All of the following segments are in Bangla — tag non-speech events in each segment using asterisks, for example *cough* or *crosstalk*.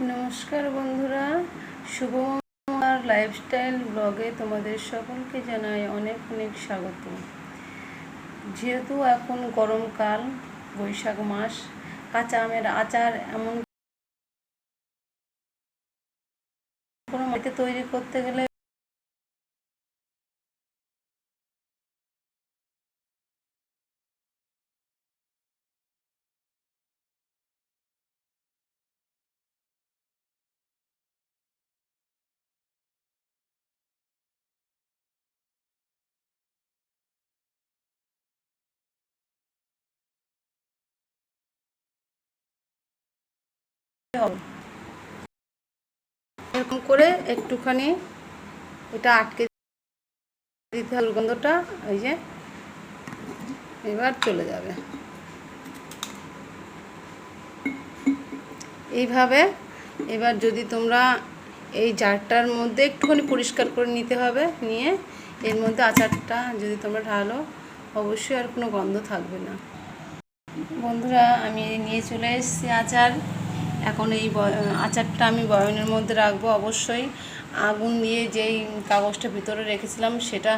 নমস্কার বন্ধুরা। শুভ লাইফস্টাইল ব্লগে তোমাদের সকলকে জানাই অনেক অনেক স্বাগত। যেহেতু এখন গরমকাল, বৈশাখ মাস, কাঁচা আমের আচার এমন কোনো মাটিতে তৈরি করতে গেলে এরকম করে একটুখানি এটা আটকে দিতে হবে গন্ধটা ওই যে। এবার চলে যাবে। এইভাবে এবার যদি তোমরা এই জারটার মধ্যে একটুখানি পরিষ্কার করে নিতে হবে, নিয়ে এর মধ্যে আচারটা যদি তোমরা ঢালো, অবশ্যই আর কোনো গন্ধ থাকবে না। বন্ধুরা, আমি নিয়ে চলে এসেছি আচার। এখন এই আচারটা আমি বয়নের মধ্যে রাখব অবশ্যই। আগুন দিয়ে যেই কাগজটা ভিতরে রেখেছিলাম সেটা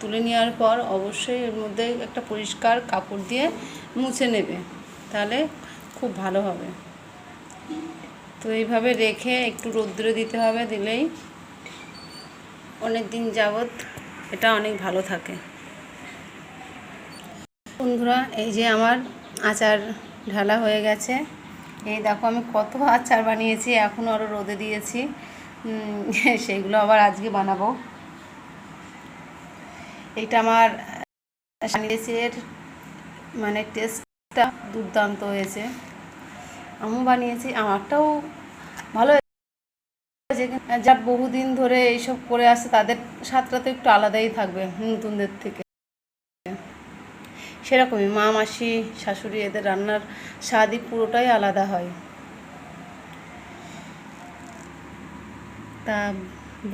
তুলে নেওয়ার পর অবশ্যই এর মধ্যে একটা পরিষ্কার কাপড় দিয়ে মুছে নেবে। তাহলে খুব ভালো হবে। তো এইভাবে রেখে একটু রৌদ্রে দিতে হবে দিলেই অনেক দিন যাবৎ এটা অনেক ভালো থাকে। বন্ধুরা, এই যে আমার আচার ঢালা হয়ে গেছে। এই দেখো আমি কত আচার বানিয়েছি এখনও আরও রোদে দিয়েছি। *laughs* সেগুলো আবার আজকে বানাবো। এটা আমার সানিয়েছের মানে টেস্টটা দুর্দান্ত হয়েছে। আমিও বানিয়েছি, আমারটাও ভালো যা বহুদিন ধরে এইসব করে আসছে, তাদের স্বাদটা তো একটু আলাদাই থাকবে নতুনদের থেকে। সেরকমই মা, মাসি, শাশুড়ি এদের রান্নার স্বাদই পুরোটাই আলাদা হয়। তা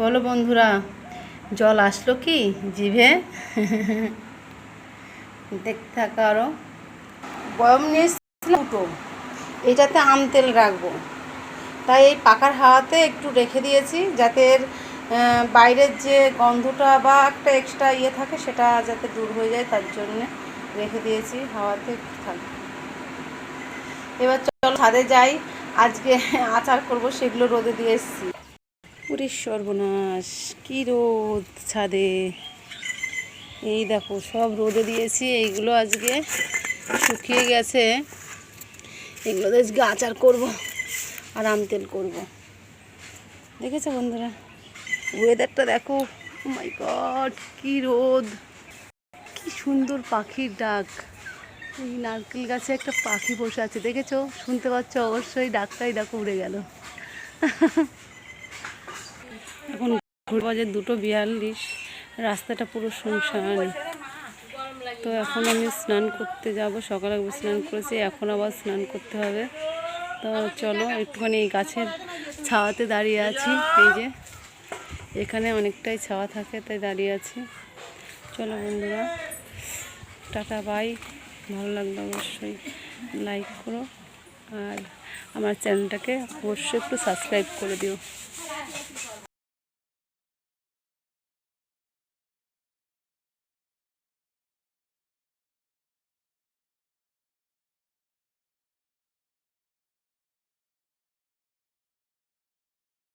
বলো বন্ধুরা, জল আসলো কি জিভে? দেখতে থাকা আরও বয়ম নিয়ে এসেছিলাম দুটো। এটাতে আম তেল রাখব। তাই এই পাকার হাওয়াতে একটু রেখে দিয়েছি, যাতে বাইরের যে গন্ধটা বা একটা এক্সট্রা ইয়ে থাকে, সেটা যাতে দূর হয়ে যায় তার জন্যে। রেখে দিয়েছি, হাওয়াতে থাকবে এবার চলো ছাদে যাই, আজকে আচার করব, সেগুলো রোদে দিয়ে এসেছি। পুরী সর্বনাশ, কী রোদ ছাদে। এই দেখো, সব রোদে দিয়েছি, এইগুলো আজকে শুকিয়ে গেছে। এগুলো আজকে আচার করব আর আম তেল করব। দেখেছ বন্ধুরা? ওয়েদারটা দেখো মাই গড কি রোদ। সুন্দর পাখির ডাক। এই নারকেল গাছে একটা পাখি বসে আছে, দেখেছ? শুনতে পাচ্ছ? অবশ্যই ডাকটাই ডাক উড়ে গেল। এখন বাজে দুটো বিয়াল্লিশ, রাস্তাটা পুরো শুনশান। তো এখন আমি স্নান করতে যাব, সকালে স্নান করেছি, এখন আবার স্নান করতে হবে। তো চলো, একটুখানি এই গাছের ছাওয়াতে দাঁড়িয়ে আছি, এই যে। এখানে অনেকটাই ছাওয়া থাকে, তাই দাঁড়িয়ে আছি। চলো বন্ধুরা। টাটা, বাই। ভালো লাগল অবশ্যই লাইক করো আর আমার চ্যানেলটাকে অবশ্যই একটু সাবস্ক্রাইব করে দিও।